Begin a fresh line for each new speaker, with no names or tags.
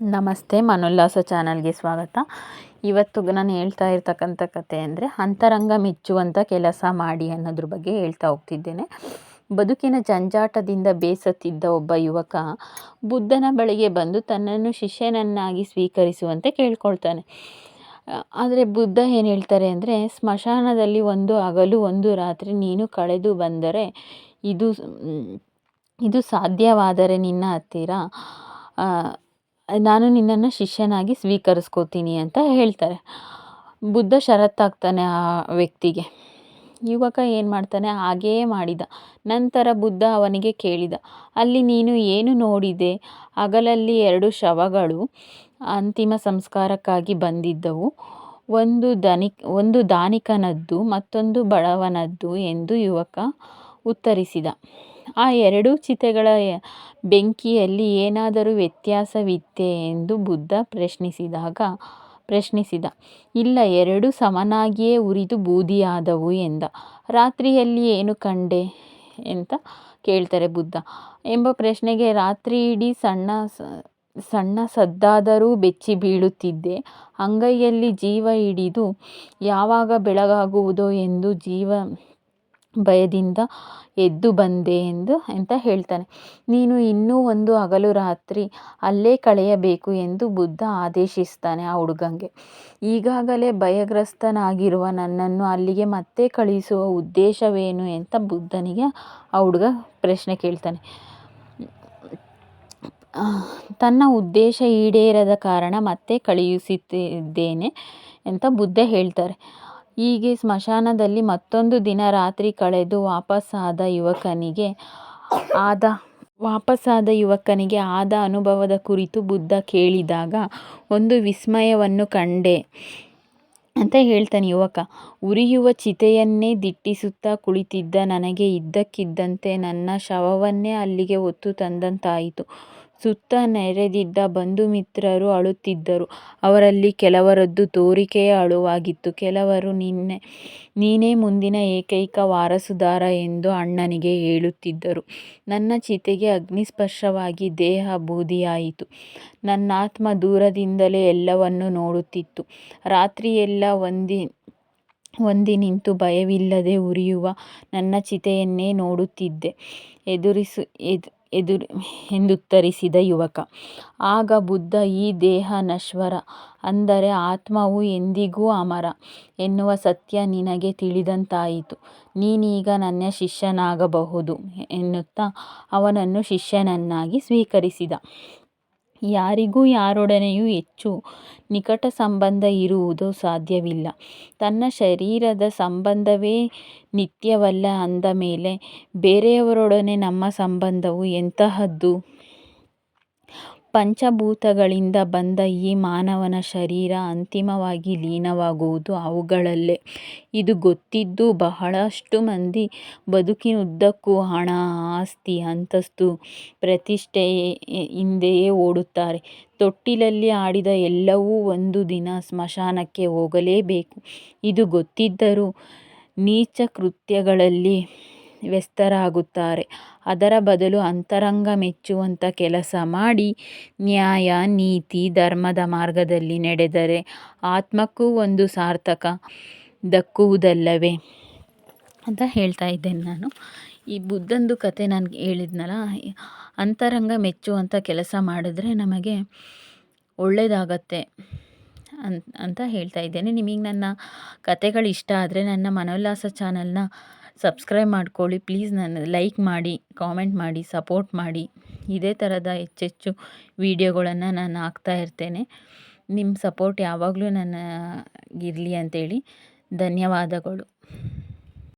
ನಮಸ್ತೆ ಮನೋಲ್ಲಾಸ ಚಾನಲ್ಗೆ ಸ್ವಾಗತ. ಇವತ್ತು ನಾನು ಹೇಳ್ತಾ ಇರ್ತಕ್ಕಂಥ ಕತೆ ಅಂದರೆ, ಅಂತರಂಗ ಮೆಚ್ಚುವಂಥ ಕೆಲಸ ಮಾಡಿ ಅನ್ನೋದ್ರ ಬಗ್ಗೆ ಹೇಳ್ತಾ ಹೋಗ್ತಿದ್ದೇನೆ. ಬದುಕಿನ ಜಂಜಾಟದಿಂದ ಬೇಸತ್ತಿದ್ದ ಒಬ್ಬ ಯುವಕ, ಬುದ್ಧನ ಬಳಿಗೆ ಬಂದು ತನ್ನನ್ನು ಶಿಷ್ಯನನ್ನಾಗಿ ಸ್ವೀಕರಿಸುವಂತೆ ಕೇಳ್ಕೊಳ್ತಾನೆ. ಆದರೆ ಬುದ್ಧ ಏನು ಹೇಳ್ತಾರೆ ಅಂದರೆ, ಸ್ಮಶಾನದಲ್ಲಿ ಒಂದು ಹಗಲು, ಒಂದು ರಾತ್ರಿ ನೀನು ಕಳೆದು ಬಂದರೆ ಇದು ಇದು ಸಾಧ್ಯವಾದರೆ ನಿನ್ನ ಹತ್ತಿರ ನಾನು ನಿನ್ನನ್ನು ಶಿಷ್ಯನಾಗಿ ಸ್ವೀಕರಿಸ್ಕೋತೀನಿ ಅಂತ ಹೇಳ್ತಾರೆ. ಬುದ್ಧ ಷರತ್ತಾಗ್ತಾನೆ ಆ ವ್ಯಕ್ತಿಗೆ. ಯುವಕ ಏನು ಮಾಡ್ತಾನೆ? ಹಾಗೆಯೇ ಮಾಡಿದ. ನಂತರ ಬುದ್ಧ ಅವನಿಗೆ ಕೇಳಿದ. ಅಲ್ಲಿ ನೀನು ಏನು ನೋಡಿದೆ? ಹಗಲಲ್ಲಿ ಎರಡು ಶವಗಳು ಅಂತಿಮ ಸಂಸ್ಕಾರಕ್ಕಾಗಿ ಬಂದಿದ್ದವು. ಒಂದು ಧನಿಕ್ ಒಂದು ದಾನಿಕನದ್ದು, ಮತ್ತೊಂದು ಬಡವನದ್ದು ಎಂದು ಯುವಕ ಉತ್ತರಿಸಿದ. ಆ ಎರಡೂ ಚಿತೆಗಳ ಬೆಂಕಿಯಲ್ಲಿ ಏನಾದರೂ ವ್ಯತ್ಯಾಸವಿತ್ತೆ ಎಂದು ಬುದ್ಧ ಪ್ರಶ್ನಿಸಿದಾಗ, ಪ್ರಶ್ನಿಸಿದ, ಇಲ್ಲ, ಎರಡೂ ಸಮನಾಗಿಯೇ ಉರಿದು ಬೂದಿಯಾದವು ಎಂದ. ರಾತ್ರಿಯಲ್ಲಿ ಏನು ಕಂಡೆ ಅಂತ ಕೇಳ್ತಾರೆ ಬುದ್ಧ. ಎಂಬ ಪ್ರಶ್ನೆಗೆ ರಾತ್ರಿ ಇಡೀ ಸಣ್ಣ ಸಣ್ಣ ಸದ್ದಾದರೂ ಬೆಚ್ಚಿ ಬೀಳುತ್ತಿದ್ದೆ. ಅಂಗೈಯಲ್ಲಿ ಜೀವ ಹಿಡಿದು ಯಾವಾಗ ಬೆಳಗಾಗುವುದೋ ಎಂದು ಜೀವ ಭಯದಿಂದ ಎದ್ದು ಬಂದೆ ಎಂದು ಅಂತ ಹೇಳ್ತಾನೆ. ನೀನು ಇನ್ನೂ ಒಂದು ಹಗಲು ರಾತ್ರಿ ಅಲ್ಲೇ ಕಳೆಯಬೇಕು ಎಂದು ಬುದ್ಧ ಆದೇಶಿಸ್ತಾನೆ ಆ ಹುಡುಗಂಗೆ. ಈಗಾಗಲೇ ಭಯಗ್ರಸ್ತನಾಗಿರುವ ನನ್ನನ್ನು ಅಲ್ಲಿಗೆ ಮತ್ತೆ ಕಳುಹಿಸುವ ಉದ್ದೇಶವೇನು ಅಂತ ಬುದ್ಧನಿಗೆ ಆ ಹುಡುಗ ಪ್ರಶ್ನೆ ಕೇಳ್ತಾನೆ. ತನ್ನ ಉದ್ದೇಶ ಈಡೇರದ ಕಾರಣ ಮತ್ತೆ ಕಳುಹಿಸುತ್ತಿದ್ದೇನೆ ಅಂತ ಬುದ್ಧ ಹೇಳ್ತಾರೆ. ಹೀಗೆ ಸ್ಮಶಾನದಲ್ಲಿ ಮತ್ತೊಂದು ದಿನ ರಾತ್ರಿ ಕಳೆದು ವಾಪಸ್ಸಾದ ಯುವಕನಿಗೆ ಆದ, ವಾಪಸ್ಸಾದ ಯುವಕನಿಗೆ ಆದ ಅನುಭವದ ಕುರಿತು ಬುದ್ಧ ಕೇಳಿದಾಗ, ಒಂದು ವಿಸ್ಮಯವನ್ನು ಕಂಡೆ ಅಂತ ಹೇಳ್ತಾನೆ ಯುವಕ. ಉರಿಯುವ ಚಿತೆಯನ್ನೇ ದಿಟ್ಟಿಸುತ್ತಾ ಕುಳಿತಿದ್ದ ನನಗೆ ಇದ್ದಕ್ಕಿದ್ದಂತೆ ನನ್ನ ಶವವನ್ನೇ ಅಲ್ಲಿಗೆ ಹೊತ್ತು ತಂದಂತಾಯಿತು. ಸುತ್ತ ನೆರೆದಿದ್ದ ಬಂಧು ಮಿತ್ರರು ಅಳುತ್ತಿದ್ದರು. ಅವರಲ್ಲಿ ಕೆಲವರದ್ದು ತೋರಿಕೆಯ ಅಳುವಾಗಿತ್ತು. ಕೆಲವರು, ನಿನ್ನೆ, ನೀನೇ ಮುಂದಿನ ಏಕೈಕ ವಾರಸುದಾರ ಎಂದು ಅಣ್ಣನಿಗೆ ಹೇಳುತ್ತಿದ್ದರು. ನನ್ನ ಚಿತೆಗೆ ಅಗ್ನಿಸ್ಪರ್ಶವಾಗಿ ದೇಹ ಬೂದಿಯಾಯಿತು. ನನ್ನಾತ್ಮ ದೂರದಿಂದಲೇ ಎಲ್ಲವನ್ನೂ ನೋಡುತ್ತಿತ್ತು. ರಾತ್ರಿಯೆಲ್ಲ ಒಂದಿ ನಿಂತು ಭಯವಿಲ್ಲದೆ ಉರಿಯುವ ನನ್ನ ಚಿತೆಯನ್ನೇ ನೋಡುತ್ತಿದ್ದೆ. ಎದುರಿಸು, ಎದು ಎದುರು ಎಂದುತ್ತರಿಸಿದ ಯುವಕ. ಆಗ ಬುದ್ಧ, ಈ ದೇಹ ನಶ್ವರ. ಅಂದರೆ ಆತ್ಮವು ಎಂದಿಗೂ ಅಮರ. ಎನ್ನುವ ಸತ್ಯ ನಿನಗೆ ತಿಳಿದಂತಾಯಿತು. ನೀನೀಗ ನನ್ನ ಶಿಷ್ಯನಾಗಬಹುದು ಎನ್ನುತ್ತಾ ಅವನನ್ನು ಶಿಷ್ಯನನ್ನಾಗಿ ಸ್ವೀಕರಿಸಿದ. ಯಾರಿಗೂ ಯಾರೊಡನೆಯೂ ಹೆಚ್ಚು ನಿಕಟ ಸಂಬಂಧ ಇರುವುದು ಸಾಧ್ಯವಿಲ್ಲ. ತನ್ನ ಶರೀರದ ಸಂಬಂಧವೇ ನಿತ್ಯವಲ್ಲ ಅಂದ ಮೇಲೆ, ಬೇರೆಯವರೊಡನೆ ನಮ್ಮ ಸಂಬಂಧವು ಎಂತಹದ್ದು? ಪಂಚಭೂತಗಳಿಂದ ಬಂದ ಈ ಮಾನವನ ಶರೀರ ಅಂತಿಮವಾಗಿ ಲೀನವಾಗುವುದು ಅವುಗಳಲ್ಲೇ. ಇದು ಗೊತ್ತಿದ್ದು ಬಹಳಷ್ಟು ಮಂದಿ ಬದುಕಿನುದ್ದಕ್ಕೂ ಹಣ, ಆಸ್ತಿ, ಅಂತಸ್ತು, ಪ್ರತಿಷ್ಠೆ ಹಿಂದೆಯೇ ಓಡುತ್ತಾರೆ. ತೊಟ್ಟಿಲಲ್ಲಿ ಆಡಿದ ಎಲ್ಲವೂ ಒಂದು ದಿನ ಸ್ಮಶಾನಕ್ಕೆ ಹೋಗಲೇಬೇಕು. ಇದು ಗೊತ್ತಿದ್ದರೂ ನೀಚ ಕೃತ್ಯಗಳಲ್ಲಿ ವ್ಯಸ್ತರಾಗುತ್ತಾರೆ. ಅದರ ಬದಲು ಅಂತರಂಗ ಮೆಚ್ಚುವಂಥ ಕೆಲಸ ಮಾಡಿ ನ್ಯಾಯ, ನೀತಿ, ಧರ್ಮದ ಮಾರ್ಗದಲ್ಲಿ ನಡೆದರೆ ಆತ್ಮಕ್ಕೂ ಒಂದು ಸಾರ್ಥಕ ದಕ್ಕುವುದಲ್ಲವೇ? ಅಂತ ಹೇಳ್ತಾ ಇದ್ದೇನೆ ನಾನು. ಈ ಬುದ್ಧಂದು ಕತೆ ನಾನು ಹೇಳಿದ್ನಲ್ಲ, ಅಂತರಂಗ ಮೆಚ್ಚುವಂಥ ಕೆಲಸ ಮಾಡಿದ್ರೆ ನಮಗೆ ಒಳ್ಳೆಯದಾಗತ್ತೆ ಅಂತ ಅಂತ ಹೇಳ್ತಾ ಇದ್ದೇನೆ. ನಿಮಗೆ ನನ್ನ ಕತೆಗಳು ಇಷ್ಟ ಆದರೆ ನನ್ನ ಮನೋಲ್ಲಾಸ ಚಾನಲ್ನ ಸಬ್ಸ್ಕ್ರೈಬ್ ಮಾಡ್ಕೊಳ್ಳಿ. ಪ್ಲೀಸ್ ನನ್ನ ಲೈಕ್ ಮಾಡಿ ಕಾಮೆಂಟ್ ಮಾಡಿ ಸಪೋರ್ಟ್ ಮಾಡಿ. ಇದೇ ಥರದ ಹೆಚ್ಚೆಚ್ಚು ವೀಡಿಯೋಗಳನ್ನು ನಾನು ಹಾಕ್ತಾ ಇರ್ತೇನೆ. ನಿಮ್ಮ ಸಪೋರ್ಟ್ ಯಾವಾಗಲೂ ನನ್ನ ಇರಲಿ ಅಂತೇಳಿ ಧನ್ಯವಾದಗಳು.